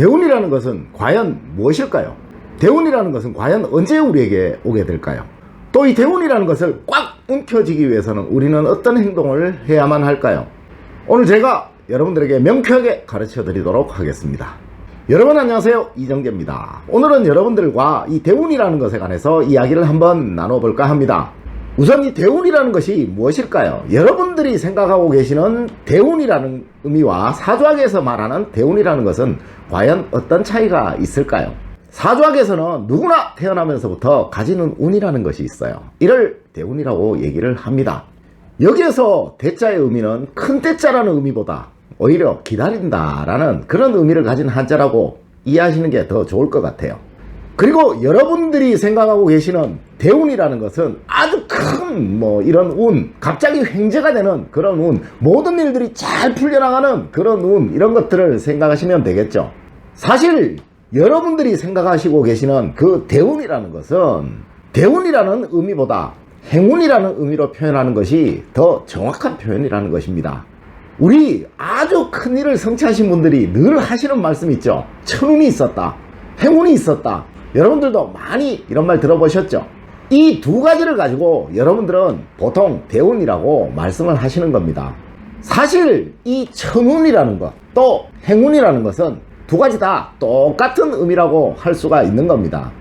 대운이라는 것은 과연 무엇일까요? 대운이라는 것은 과연 언제 우리에게 오게 될까요? 또 이 대운이라는 것을 꽉 움켜쥐기 위해서는 우리는 어떤 행동을 해야만 할까요? 오늘 제가 여러분들에게 명쾌하게 가르쳐 드리도록 하겠습니다. 여러분 안녕하세요 이정재입니다. 오늘은 여러분들과 이 대운이라는 것에 관해서 이야기를 한번 나눠볼까 합니다. 우선 이 대운이라는 것이 무엇일까요? 여러분들이 생각하고 계시는 대운이라는 의미와 사주학에서 말하는 대운이라는 것은 과연 어떤 차이가 있을까요? 사주학에서는 누구나 태어나면서부터 가지는 운이라는 것이 있어요. 이를 대운이라고 얘기를 합니다. 여기에서 대자의 의미는 큰 대자라는 의미보다 오히려 기다린다라는 그런 의미를 가진 한자라고 이해하시는 게 더 좋을 것 같아요. 그리고 여러분들이 생각하고 계시는 대운이라는 것은 아주 큰 뭐 이런 운, 갑자기 횡재가 되는 그런 운, 모든 일들이 잘 풀려나가는 그런 운, 이런 것들을 생각하시면 되겠죠. 사실 여러분들이 생각하시고 계시는 그 대운이라는 것은 대운이라는 의미보다 행운이라는 의미로 표현하는 것이 더 정확한 표현이라는 것입니다. 우리 아주 큰 일을 성취하신 분들이 늘 하시는 말씀 있죠. 천운이 있었다. 행운이 있었다. 여러분들도 많이 이런 말 들어보셨죠? 이 두 가지를 가지고 여러분들은 보통 대운이라고 말씀을 하시는 겁니다. 사실 이 천운이라는 것, 또 행운이라는 것은 두 가지 다 똑같은 의미라고 할 수가 있는 겁니다.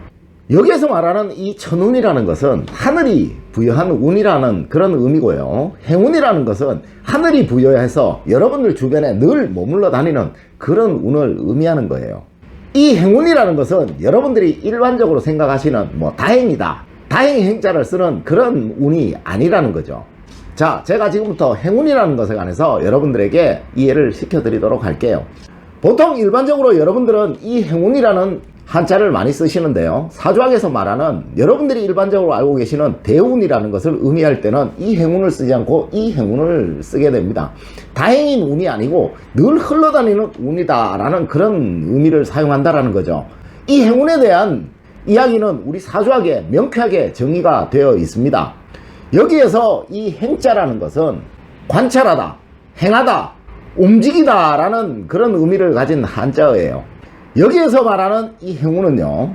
여기에서 말하는 이 천운이라는 것은 하늘이 부여한 운이라는 그런 의미고요. 행운이라는 것은 하늘이 부여해서 여러분들 주변에 늘 머물러 다니는 그런 운을 의미하는 거예요. 이 행운이라는 것은 여러분들이 일반적으로 생각하시는 뭐 다행이다. 다행의 행자를 쓰는 그런 운이 아니라는 거죠. 자, 제가 지금부터 행운이라는 것에 관해서 여러분들에게 이해를 시켜드리도록 할게요. 보통 일반적으로 여러분들은 이 행운이라는 한자를 많이 쓰시는데요. 사주학에서 말하는 여러분들이 일반적으로 알고 계시는 대운이라는 것을 의미할 때는 이 행운을 쓰지 않고 이 행운을 쓰게 됩니다. 다행인 운이 아니고 늘 흘러다니는 운이다라는 그런 의미를 사용한다라는 거죠. 이 행운에 대한 이야기는 우리 사주학에 명쾌하게 정의가 되어 있습니다. 여기에서 이 행자라는 것은 관찰하다, 행하다, 움직이다라는 그런 의미를 가진 한자어예요. 여기에서 말하는 이 행운은요,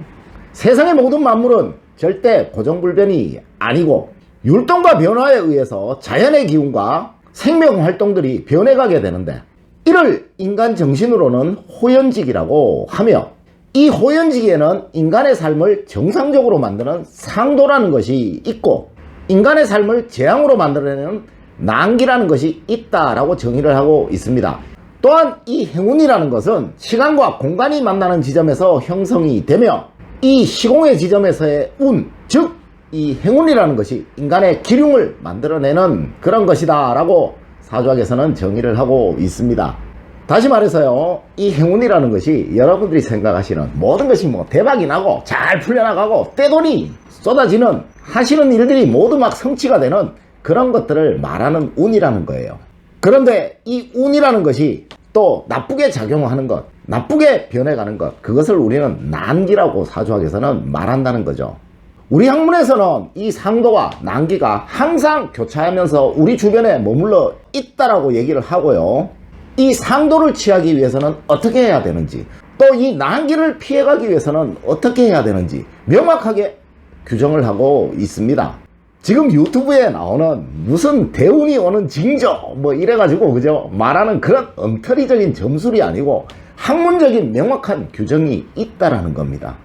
세상의 모든 만물은 절대 고정불변이 아니고 율동과 변화에 의해서 자연의 기운과 생명 활동들이 변해가게 되는데 이를 인간 정신으로는 호연직이라고 하며 이 호연직에는 인간의 삶을 정상적으로 만드는 상도라는 것이 있고 인간의 삶을 재앙으로 만들어내는 난기라는 것이 있다라고 정의를 하고 있습니다. 또한 이 행운이라는 것은 시간과 공간이 만나는 지점에서 형성이 되며 이 시공의 지점에서의 운, 즉 이 행운이라는 것이 인간의 기륭을 만들어내는 그런 것이다 라고 사주학에서는 정의를 하고 있습니다. 다시 말해서요, 이 행운이라는 것이 여러분들이 생각하시는 모든 것이 뭐 대박이 나고 잘 풀려나가고 떼돈이 쏟아지는 하시는 일들이 모두 막 성취가 되는 그런 것들을 말하는 운이라는 거예요. 그런데 이 운이라는 것이 또 나쁘게 작용하는 것, 나쁘게 변해가는 것, 그것을 우리는 난기라고 사주학에서는 말한다는 거죠. 우리 학문에서는 이 상도와 난기가 항상 교차하면서 우리 주변에 머물러 있다라고 얘기를 하고요. 이 상도를 취하기 위해서는 어떻게 해야 되는지, 또 이 난기를 피해가기 위해서는 어떻게 해야 되는지 명확하게 규정을 하고 있습니다. 지금 유튜브에 나오는 무슨 대운이 오는 징조 뭐 이래가지고 그죠 말하는 그런 엉터리적인 점술이 아니고 학문적인 명확한 규정이 있다라는 겁니다.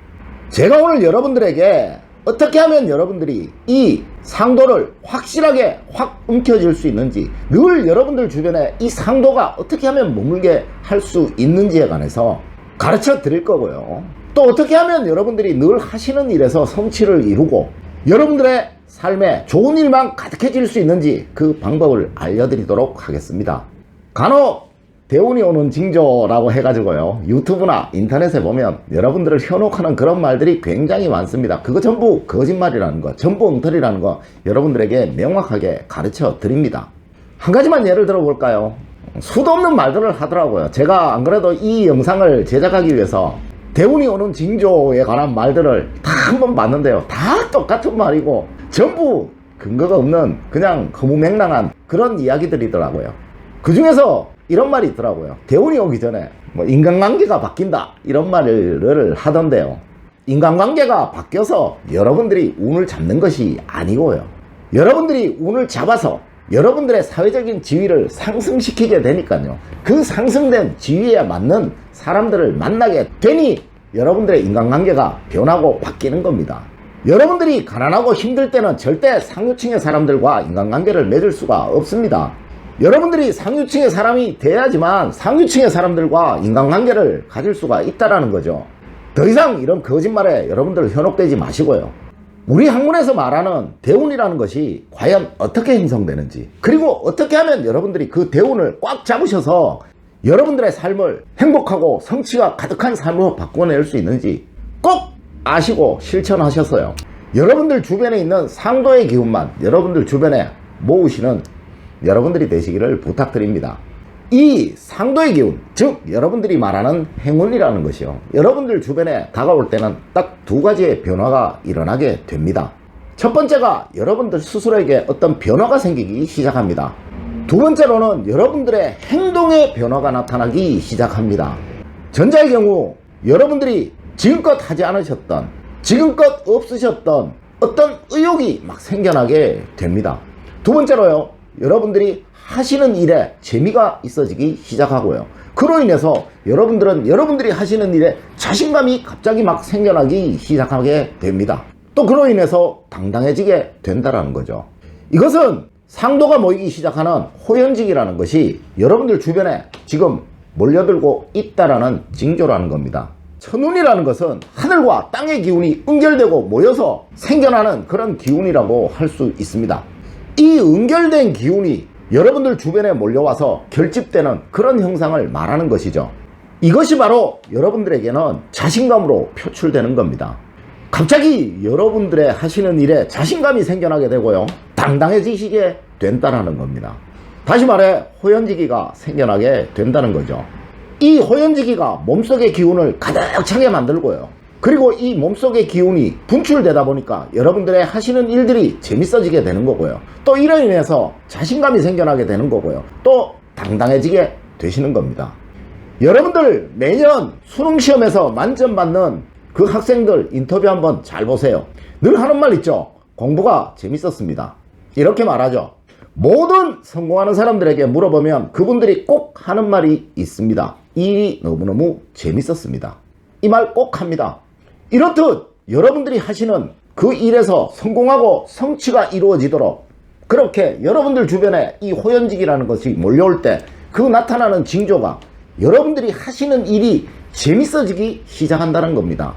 제가 오늘 여러분들에게 어떻게 하면 여러분들이 이 상도를 확실하게 확 움켜쥘 수 있는지 늘 여러분들 주변에 이 상도가 어떻게 하면 머물게 할 수 있는지에 관해서 가르쳐 드릴 거고요. 또 어떻게 하면 여러분들이 늘 하시는 일에서 성취를 이루고 여러분들의 삶에 좋은 일만 가득해질 수 있는지 그 방법을 알려드리도록 하겠습니다. 간혹 대운이 오는 징조라고 해가지고요. 유튜브나 인터넷에 보면 여러분들을 현혹하는 그런 말들이 굉장히 많습니다. 그거 전부 거짓말이라는 거, 전부 엉터리라는 거 여러분들에게 명확하게 가르쳐 드립니다. 한 가지만 예를 들어 볼까요? 수도 없는 말들을 하더라고요. 제가 안 그래도 이 영상을 제작하기 위해서 대운이 오는 징조에 관한 말들을 다 한번 봤는데요. 다 똑같은 말이고 전부 근거가 없는 그냥 허무맹랑한 그런 이야기들이더라고요. 그 중에서 이런 말이 있더라고요. 대운이 오기 전에 뭐 인간관계가 바뀐다 이런 말을 하던데요. 인간관계가 바뀌어서 여러분들이 운을 잡는 것이 아니고요. 여러분들이 운을 잡아서 여러분들의 사회적인 지위를 상승시키게 되니까요. 그 상승된 지위에 맞는 사람들을 만나게 되니 여러분들의 인간관계가 변하고 바뀌는 겁니다. 여러분들이 가난하고 힘들 때는 절대 상류층의 사람들과 인간관계를 맺을 수가 없습니다. 여러분들이 상류층의 사람이 돼야지만 상류층의 사람들과 인간관계를 가질 수가 있다라는 거죠. 더 이상 이런 거짓말에 여러분들 현혹되지 마시고요. 우리 학문에서 말하는 대운이라는 것이 과연 어떻게 형성되는지 그리고 어떻게 하면 여러분들이 그 대운을 꽉 잡으셔서 여러분들의 삶을 행복하고 성취가 가득한 삶으로 바꿔낼 수 있는지 꼭 아시고 실천하셨어요. 여러분들 주변에 있는 상도의 기운만 여러분들 주변에 모으시는 여러분들이 되시기를 부탁드립니다. 이 상도의 기운, 즉 여러분들이 말하는 행운이라는 것이요. 여러분들 주변에 다가올 때는 딱 두 가지의 변화가 일어나게 됩니다. 첫 번째가 여러분들 스스로에게 어떤 변화가 생기기 시작합니다. 두 번째로는 여러분들의 행동의 변화가 나타나기 시작합니다. 전자의 경우 여러분들이 지금껏 하지 않으셨던 지금껏 없으셨던 어떤 의욕이 막 생겨나게 됩니다. 두 번째로요. 여러분들이 하시는 일에 재미가 있어지기 시작하고요. 그로 인해서 여러분들은 여러분들이 하시는 일에 자신감이 갑자기 막 생겨나기 시작하게 됩니다. 또 그로 인해서 당당해지게 된다라는 거죠. 이것은 상도가 모이기 시작하는 호연직이라는 것이 여러분들 주변에 지금 몰려들고 있다라는 징조라는 겁니다. 천운이라는 것은 하늘과 땅의 기운이 응결되고 모여서 생겨나는 그런 기운이라고 할 수 있습니다. 이 응결된 기운이 여러분들 주변에 몰려와서 결집되는 그런 형상을 말하는 것이죠. 이것이 바로 여러분들에게는 자신감으로 표출되는 겁니다. 갑자기 여러분들의 하시는 일에 자신감이 생겨나게 되고요. 당당해지시게 된다는 겁니다. 다시 말해 호연지기가 생겨나게 된다는 거죠. 이 호연지기가 몸속의 기운을 가득 차게 만들고요. 그리고 이 몸속의 기운이 분출되다 보니까 여러분들의 하시는 일들이 재밌어지게 되는 거고요. 또 이로 인해서 자신감이 생겨나게 되는 거고요. 또 당당해지게 되시는 겁니다. 여러분들 매년 수능시험에서 만점 받는 그 학생들 인터뷰 한번 잘 보세요. 늘 하는 말 있죠. 공부가 재밌었습니다. 이렇게 말하죠. 모든 성공하는 사람들에게 물어보면 그분들이 꼭 하는 말이 있습니다. 일이 너무너무 재밌었습니다. 이 말 꼭 합니다. 이렇듯 여러분들이 하시는 그 일에서 성공하고 성취가 이루어지도록 그렇게 여러분들 주변에 이 호연직이라는 것이 몰려올 때 그 나타나는 징조가 여러분들이 하시는 일이 재밌어지기 시작한다는 겁니다.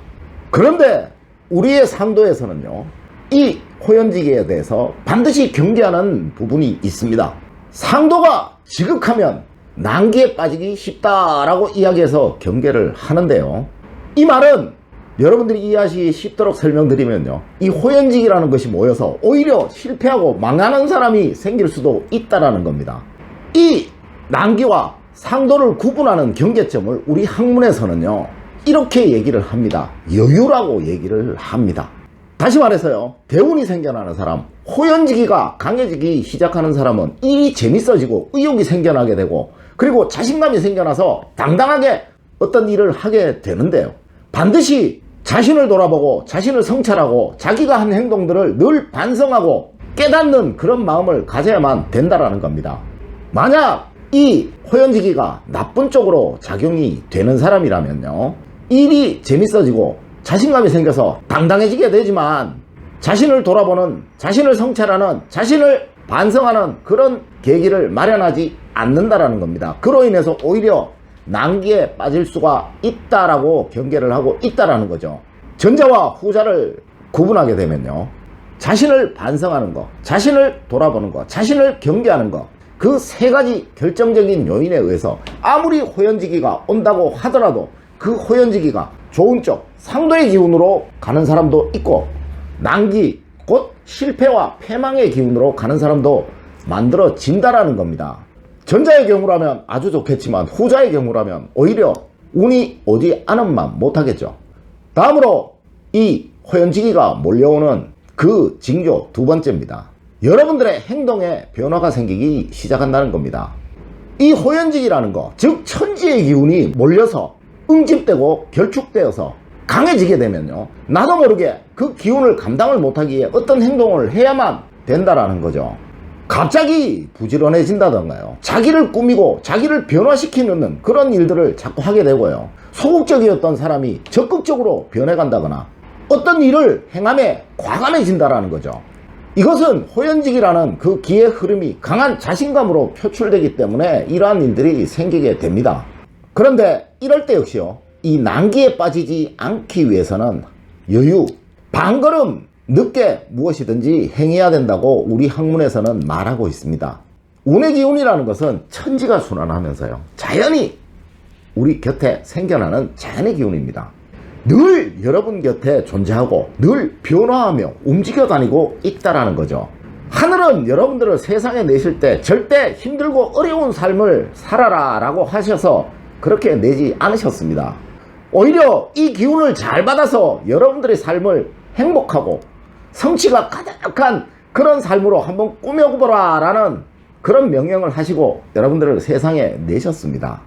그런데 우리의 상도에서는요, 이 호연지기에 대해서 반드시 경계하는 부분이 있습니다. 상도가 지극하면 난기에 빠지기 쉽다라고 이야기해서 경계를 하는데요. 이 말은 여러분들이 이해하시기 쉽도록 설명드리면요. 이 호연직이라는 것이 모여서 오히려 실패하고 망하는 사람이 생길 수도 있다라는 겁니다. 이 난기와 상도를 구분하는 경계점을 우리 학문에서는요. 이렇게 얘기를 합니다. 여유라고 얘기를 합니다. 다시 말해서요. 대운이 생겨나는 사람, 호연지기가 강해지기 시작하는 사람은 일이 재밌어지고 의욕이 생겨나게 되고 그리고 자신감이 생겨나서 당당하게 어떤 일을 하게 되는데요. 반드시 자신을 돌아보고 자신을 성찰하고 자기가 한 행동들을 늘 반성하고 깨닫는 그런 마음을 가져야만 된다라는 겁니다. 만약 이 호연지기가 나쁜 쪽으로 작용이 되는 사람이라면요. 일이 재밌어지고 자신감이 생겨서 당당해지게 되지만 자신을 돌아보는 자신을 성찰하는 자신을 반성하는 그런 계기를 마련하지 않는다라는 겁니다. 그로 인해서 오히려 난기에 빠질 수가 있다라고 경계를 하고 있다라는 거죠. 전자와 후자를 구분하게 되면요. 자신을 반성하는 것, 자신을 돌아보는 것, 자신을 경계하는 것, 그 세 가지 결정적인 요인에 의해서 아무리 호연지기가 온다고 하더라도 그 호연지기가 좋은 쪽, 상도의 기운으로 가는 사람도 있고, 난기, 곧 실패와 패망의 기운으로 가는 사람도 만들어진다라는 겁니다. 전자의 경우라면 아주 좋겠지만 후자의 경우라면 오히려 운이 오지 않은만 못하겠죠. 다음으로 이 호연지기가 몰려오는 그 징조 두 번째입니다. 여러분들의 행동에 변화가 생기기 시작한다는 겁니다. 이 호연직이라는 거, 즉 천지의 기운이 몰려서 응집되고 결축되어서 강해지게 되면요. 나도 모르게 그 기운을 감당을 못하기에 어떤 행동을 해야만 된다라는 거죠. 갑자기 부지런해진다던가요. 자기를 꾸미고 자기를 변화시키는 그런 일들을 자꾸 하게 되고요. 소극적이었던 사람이 적극적으로 변해간다거나 어떤 일을 행함에 과감해진다라는 거죠. 이것은 호연직이라는 그 기의 흐름이 강한 자신감으로 표출되기 때문에 이러한 일들이 생기게 됩니다. 그런데 이럴 때 역시요. 이 난기에 빠지지 않기 위해서는 여유, 반걸음 늦게 무엇이든지 행해야 된다고 우리 학문에서는 말하고 있습니다. 운의 기운이라는 것은 천지가 순환하면서요. 자연히 우리 곁에 생겨나는 자연의 기운입니다. 늘 여러분 곁에 존재하고 늘 변화하며 움직여 다니고 있다라는 거죠. 하늘은 여러분들을 세상에 내실 때 절대 힘들고 어려운 삶을 살아라 라고 하셔서 그렇게 내지 않으셨습니다. 오히려 이 기운을 잘 받아서 여러분들의 삶을 행복하고 성취가 가득한 그런 삶으로 한번 꾸며보라 라는 그런 명령을 하시고 여러분들을 세상에 내셨습니다.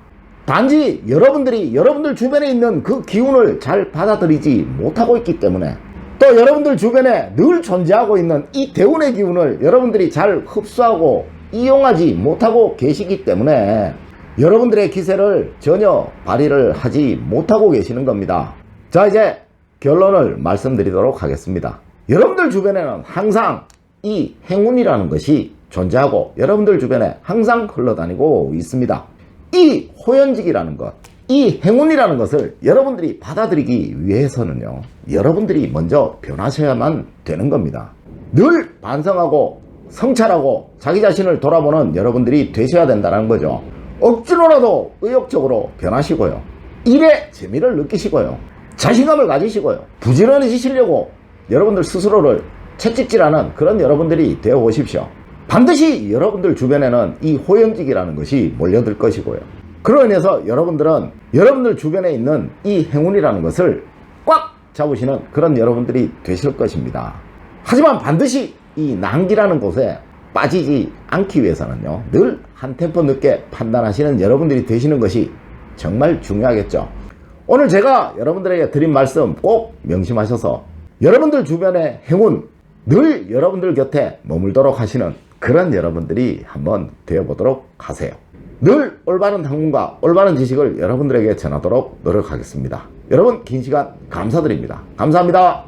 단지 여러분들이 여러분들 주변에 있는 그 기운을 잘 받아들이지 못하고 있기 때문에 또 여러분들 주변에 늘 존재하고 있는 이 대운의 기운을 여러분들이 잘 흡수하고 이용하지 못하고 계시기 때문에 여러분들의 기세를 전혀 발휘를 하지 못하고 계시는 겁니다. 자, 이제 결론을 말씀드리도록 하겠습니다. 여러분들 주변에는 항상 이 행운이라는 것이 존재하고 여러분들 주변에 항상 흘러다니고 있습니다. 이 호연직이라는 것, 이 행운이라는 것을 여러분들이 받아들이기 위해서는요, 여러분들이 먼저 변하셔야만 되는 겁니다. 늘 반성하고 성찰하고 자기 자신을 돌아보는 여러분들이 되셔야 된다는 거죠. 억지로라도 의욕적으로 변하시고요. 일에 재미를 느끼시고요. 자신감을 가지시고요. 부지런해지시려고 여러분들 스스로를 채찍질하는 그런 여러분들이 되어 보십시오. 반드시 여러분들 주변에는 이 호연직이라는 것이 몰려들 것이고요. 그로 인해서 여러분들은 여러분들 주변에 있는 이 행운이라는 것을 꽉 잡으시는 그런 여러분들이 되실 것입니다. 하지만 반드시 이 난기라는 곳에 빠지지 않기 위해서는요, 늘 한 템포 늦게 판단하시는 여러분들이 되시는 것이 정말 중요하겠죠. 오늘 제가 여러분들에게 드린 말씀 꼭 명심하셔서 여러분들 주변의 행운 늘 여러분들 곁에 머물도록 하시는 그런 여러분들이 한번 되어보도록 하세요. 늘 올바른 학문과 올바른 지식을 여러분들에게 전하도록 노력하겠습니다. 여러분 긴 시간 감사드립니다. 감사합니다.